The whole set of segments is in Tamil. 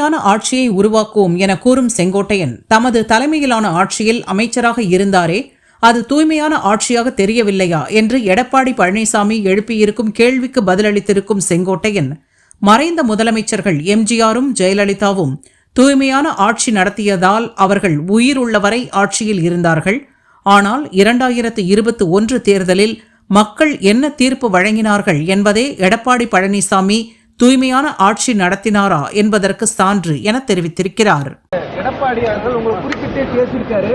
தூய்மையான ஆட்சியை உருவாக்குவோம் என கூறும் செங்கோட்டையன் தமது தலைமையிலான ஆட்சியில் அமைச்சராக இருந்தாரே அது தூய்மையான ஆட்சியாக தெரியவில்லையா என்று எடப்பாடி பழனிசாமி எழுப்பியிருக்கும் கேள்விக்கு பதிலளித்திருக்கும் செங்கோட்டையன் மறைந்த முதலமைச்சர்கள் எம்ஜிஆரும் ஜெயலலிதாவும் தூய்மையான ஆட்சி நடத்தியதால் அவர்கள் உயிர் உள்ளவரை ஆட்சியில் இருந்தார்கள். ஆனால் இரண்டாயிரத்து இருபத்தி ஒன்று தேர்தலில் மக்கள் என்ன தீர்ப்பு வழங்கினார்கள் என்பதே எடப்பாடி பழனிசாமி தூய்மையான ஆட்சி நடத்தினாரா என்பதற்கு சான்று என தெரிவித்திருக்கிறார். எடப்பாடி அவர்கள் உங்களை குறிப்பிட்டே பேசியிருக்காரு?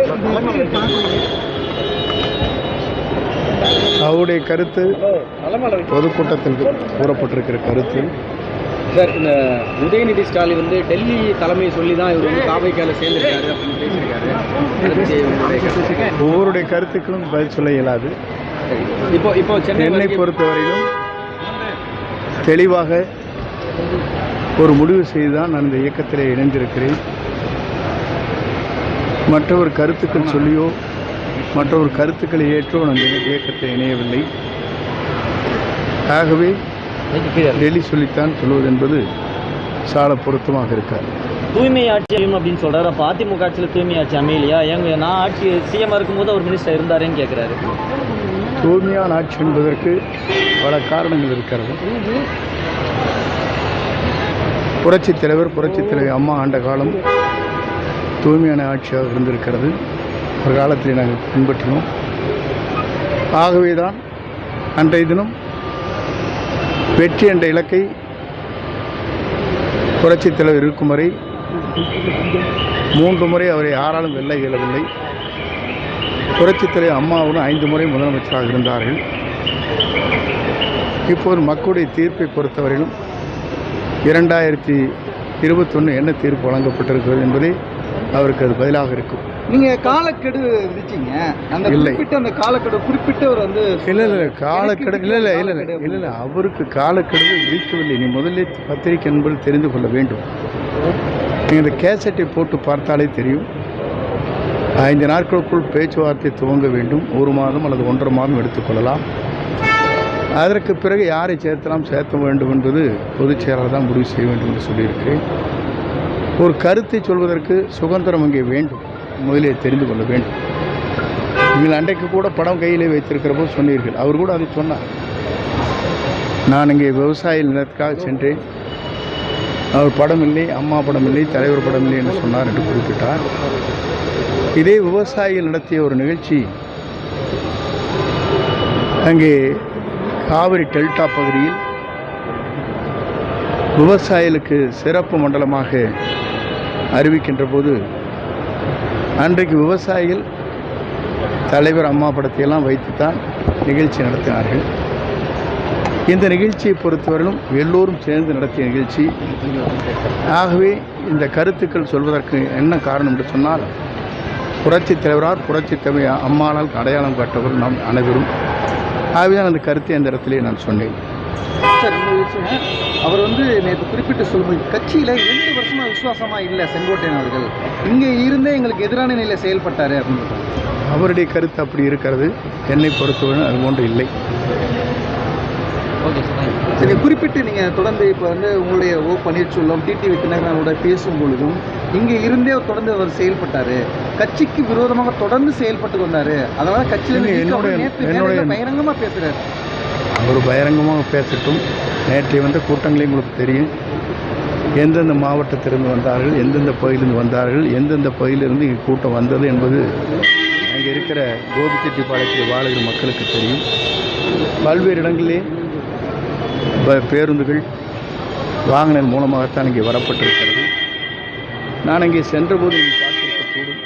அவருடைய கருத்து பொதுக்கூட்டத்தில் கூறப்பட்டிருக்கிற கருத்து. சார் இந்த உதயநிதி ஸ்டாலின் வந்து டெல்லி தலைமையை சொல்லி தான் இவர் வந்து காவைக்கால சேர்ந்திருக்காரு அப்படின்னு பேசியிருக்காரு. ஒவ்வொருடைய கருத்துக்களும் பதில் சொல்ல இயலாது. இப்போ இப்போ சென்னை பொறுத்தவரையிலும் தெளிவாக ஒரு முடிவு செய்து தான் நான் இந்த இயக்கத்திலே இணைந்திருக்கிறேன். மற்றவர் கருத்துக்கள் சொல்லியோ மற்றவர் கருத்துக்களை ஏற்றோ நான் இந்த இயக்கத்தில் இணையவில்லை. ஆகவே டெல்லி சொல்லித்தான் சொல்வது என்பது சால பொருத்தமாக இருக்காது. தூய்மை ஆட்சி அமையும் அப்படின்னு சொல்றாரு. அப்போ அதிமுக ஆட்சியில் தூய்மை ஆட்சி அமையலையா? எங்க நான் ஆட்சி சிஎம் இருக்கும்போது அவர் மினிஸ்டர் இருந்தாரேன்னு கேட்குறாரு தூய்மையான ஆட்சி என்பதற்கு பல காரணங்கள் இருக்கிறது. புரட்சித் தலைவர் புரட்சித் தலைவி அம்மா ஆண்ட காலம் தூய்மையான ஆட்சியாக இருந்திருக்கிறது. ஒரு காலத்தில் நாங்கள் பின்பற்றினோம். ஆகவே தான் அன்றைய தினம் வெற்றி என்ற இலக்கை புரட்சித் தலைவர் இருக்கும் வரை மூன்று முறை அவரை யாராலும் வெல்ல இயலவில்லை. புரட்சித் தலைவர் அம்மாவும் ஐந்து முறை முதலமைச்சராக இருந்தார்கள். இப்போது மக்களுடைய தீர்ப்பை பொறுத்தவரையிலும் இரண்டாயிரத்தி இருபத்தொன்று என்ன தீர்ப்பு வழங்கப்பட்டிருக்கிறது என்பதே அவருக்கு அது பதிலாக இருக்கும். நீங்க காலக்கெடு விதிச்சீங்க. அந்த. குறிப்பிட்ட அந்த காலக்கெடு குறிப்பிட்டவர் வந்து இல்லை இல்லை காலக்கெடு இல்லை இல்லை இல்லை இல்லை இல்லை இல்லை. அவருக்கு காலக்கெடு விதிக்கவில்லை. நீ முதல்ல பத்திரிகை என்பது தெரிந்து கொள்ள வேண்டும். நீங்கள் இந்த கேசட்டை போட்டு பார்த்தாலே தெரியும். ஐந்து நாட்களுக்குள் பேச்சுவார்த்தை துவங்க வேண்டும். ஒரு மாதம் அல்லது ஒன்றரை மாதம் எடுத்துக்கொள்ளலாம் அதற்கு பிறகு யாரை சேர்த்தலாம் சேர்த்த வேண்டும் என்பது பொதுச் செயலாளர் தான் முடிவு செய்ய வேண்டும் என்று சொல்லியிருக்கிறேன். ஒரு கருத்தை சொல்வதற்கு சுதந்திரம் அங்கே வேண்டும். முதலில் தெரிந்து கொள்ள வேண்டும். நீங்கள் அன்றைக்கு கூட படம் கையிலே வைத்திருக்கிற போது சொன்னீர்கள். அவர் கூட அதை சொன்னார். நான் இங்கே விவசாய நிலத்துக்காக சென்றேன். அவர் படம் இல்லை அம்மா படம் இல்லை தலைவர் படம் இல்லை என்று சொன்னார் என்று குறிப்பிட்டார். இதே விவசாயிகள் நடத்திய ஒரு நிகழ்ச்சி அங்கே காவிரி டெல்டா பகுதியில் விவசாயிகளுக்கு சிறப்பு மண்டலமாக அறிவிக்கின்ற போது அன்றைக்கு விவசாயிகள் தலைவர் அம்மா படத்தையெல்லாம் வைத்துத்தான் நிகழ்ச்சி நடத்தினார்கள். இந்த நிகழ்ச்சியை பொறுத்தவரையிலும் எல்லோரும் சேர்ந்து நடத்திய நிகழ்ச்சி. ஆகவே இந்த கருத்துக்கள் சொல்வதற்கு என்ன காரணம் என்று சொன்னால் புரட்சித் தலைவரார் புரட்சித் தலைவர் அம்மானால் அடையாளம் காட்டவர் நாம் அனைவரும். ஆகவே அந்த கருத்தை அந்த இடத்திலே நான் சொன்னேன். சார் இந்த விஷயம் அவர் வந்து நேற்று குறிப்பிட்டு சொல்லும்போது கட்சியில ரெண்டு வருஷமா விசுவாசமா இல்ல செங்கோட்டையன் அவர்கள். இங்க இருந்தே எங்களுக்கு எதிரான நிலையில செயல்பட்டாரு அப்படின்னு. அவருடைய கருத்து அப்படி இருக்கிறது. என்னை பொறுத்தவரை அது போன்று இல்லை. Okay sir. சரி குறிப்பிட்டு நீங்க தொடர்ந்து இப்போ வந்து உங்களுடைய ஓ பன்னீர்செல்வம் டிடிவி தினகரனோட பேசும் பொழுதும் இங்க இருந்தே அவர் தொடர்ந்து அவர் செயல்பட்டாரு. கட்சிக்கு விரோதமாக தொடர்ந்து செயல்பட்டு வந்தாரு. அதனால கட்சியில என்னுடைய- நேத்து என்னுடைய- மேடையில பகிரங்கமா பேசுறாரு. அவர் பகிரங்கமாக பேசட்டும். நேற்றைய வந்த கூட்டங்களே உங்களுக்கு தெரியும். எந்தெந்த மாவட்டத்திலிருந்து வந்தார்கள் எந்தெந்த பகுதியிலிருந்து வந்தார்கள் எந்தெந்த பகுதியிலிருந்து இங்கே கூட்டம் வந்தது என்பது அங்கே இருக்கிற கோபிச்செட்டிப்பாளையத்தில் வாழுகிற மக்களுக்கு தெரியும். பல்வேறு இடங்களிலே பேருந்துகள் வாகனம் மூலமாகத்தான் இங்கே வரப்பட்டிருக்கிறது. நான் இங்கே சென்றபோது நீங்கள் பார்த்திருக்கக்கூடும்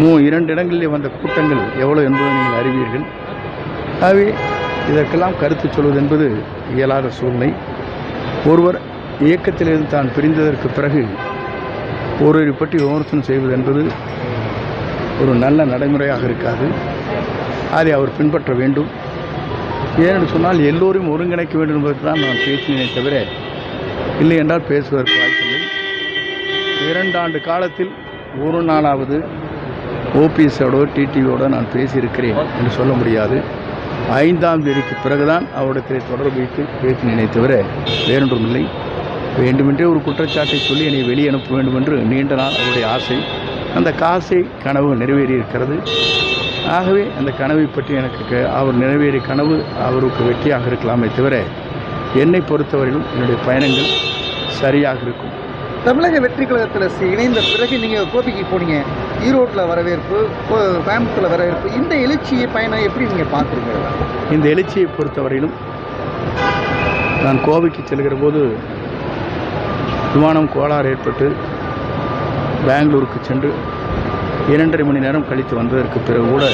மூ இரண்டு இடங்களிலே வந்த கூட்டங்கள் எவ்வளோ என்பதை நீங்கள் அறிவீர்கள். ஆகவே இதற்கெல்லாம் கருத்து சொல்வது என்பது இயலாத சூழ்நிலை. ஒருவர் இயக்கத்திலிருந்து தான் பிரிந்ததற்கு பிறகு ஒருவரை பற்றி விமர்சனம் செய்வது என்பது ஒரு நல்ல நடைமுறையாக இருக்காது. அதை அவர் பின்பற்ற வேண்டும். ஏனென்று சொன்னால் எல்லோரையும் ஒருங்கிணைக்க வேண்டும் என்பதற்கு தான் நான் பேசினேனே தவிர இல்லை என்றால் பேசுவதற்கு வாய்ப்பு இரண்டாண்டு காலத்தில் ஒரு நாளாவது ஓபிஎஸோட டிடிவியோட நான் பேசியிருக்கிறேன் என்று சொல்ல முடியாது. ஐந்தாம் தேதிக்கு பிறகுதான் அவரிடத்தில் தொடர்பு வைத்து பேசினேனே நினைத்தவர வேறொன்றுமில்லை வேண்டுமென்றே ஒரு குற்றச்சாட்டை சொல்லி என்னை வெளியே அனுப்ப வேண்டும் என்று நீண்ட நாள் அவருடைய ஆசை. அந்த காசை கனவு நிறைவேறியிருக்கிறது. ஆகவே அந்த கனவை பற்றி எனக்கு க- அவர் நிறைவேறிய கனவு அவருக்கு வெற்றியாக இருக்கலாமே தவிர என்னை பொறுத்தவரையிலும் என்னுடைய பயணங்கள் சரியாக இருக்கும். தமிழக வெற்றி கழகத்தில் இணைந்த பிறகு நீங்கள் கோபிக்கு போனீங்க. ஈரோட்டில் வரவேற்பு கோ- வரவேற்பு. இந்த எழுச்சியை பயணம் எப்படி நீங்கள் பார்க்குறீங்க? இந்த எழுச்சியை பொறுத்தவரையிலும் நான் கோவைக்கு செல்கிற போது விமானம் கோளாறு ஏற்பட்டு பெங்களூருக்கு சென்று இரண்டரை மணி நேரம் கழித்து வந்ததற்கு பிறகு கூட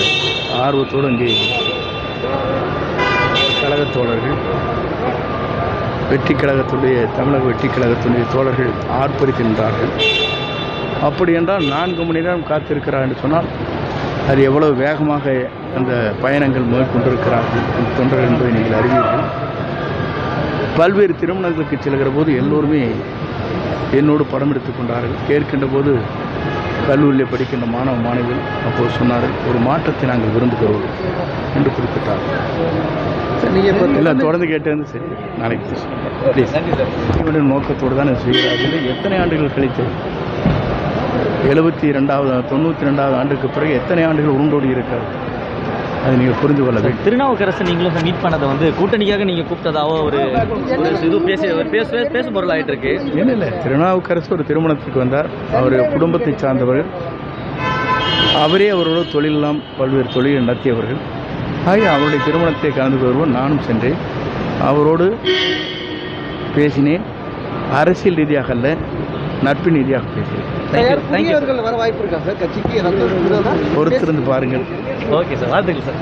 ஆர்வத்தோடு இங்கே கழகத் தோழர்கள் வெற்றி கழகத்துடைய தமிழக வெற்றி கழகத்துடைய தோழர்கள் ஆர்ப்பரிக்கின்றார்கள். அப்படி என்றால் நான்கு மணி நேரம் காத்திருக்கிறார் என்று சொன்னால் அது எவ்வளவு வேகமாக அந்த பயணங்கள் மேற்கொண்டிருக்கிறார்கள் தொண்டர்கள் என்பதை நீங்கள் அறிவீர்கள். பல்வேறு திருமணங்களுக்கு செல்கிற போது எல்லோருமே என்னோடு படம் எடுத்துக்கொண்டார்கள் கேட்கின்ற போது கல்லூரியில் படிக்கின்ற மாணவ மாணவிகள் அப்போது சொன்னார்கள் ஒரு மாற்றத்தை நாங்கள் விரும்புகிறோம் என்று நீங்கள் இல்லை தொடர்ந்து கேட்டது சரி. நாளைக்கு ப்ளீஸ் இவருடைய நோக்கத்தோடு தான் செய்கிறார்கள் எத்தனை ஆண்டுகள் கழித்து? எழுபத்தி ரெண்டாவது தொண்ணூற்றி ரெண்டாவது ஆண்டுக்கு பிறகு எத்தனை ஆண்டுகள் உருண்டோடி இருக்காது அதை நீங்கள் புரிந்து கொள்ள வேண்டும். திருநாவுக்கரசு நீங்களும் மீட் பண்ணதை வந்து கூட்டணிக்காக நீங்க கூப்பிட்டதாவோ ஒரு இது பேசி பேச பேச- பேசும் பொருள் ஆயிட்டு இருக்கு. இல்லை இல்லை. திருநாவுக்கரசு ஒரு திருமணத்திற்கு வந்தார். அவர் குடும்பத்தை சார்ந்தவர்கள். அவரே அவரோட தொழிலெல்லாம் பல்வேறு தொழிலை நடத்தியவர்கள். ஆகிய அவருடைய திருமணத்தை கலந்து கொள்வோம். நானும் சென்றேன். அவரோடு பேசினேன். அரசியல் ரீதியாக அல்ல. நட்பின் ரீதியாக பேசினேன் தேங்க்யூ தேங்க்யூ புதியவர்கள் வர வாய்ப்பு இருக்கா சார்? கட்சிக்கு ஏதாவது விரோதம் பொறுத்திருந்து பாருங்கள். ஓகே சார் வாழ்த்துக்கள் சார்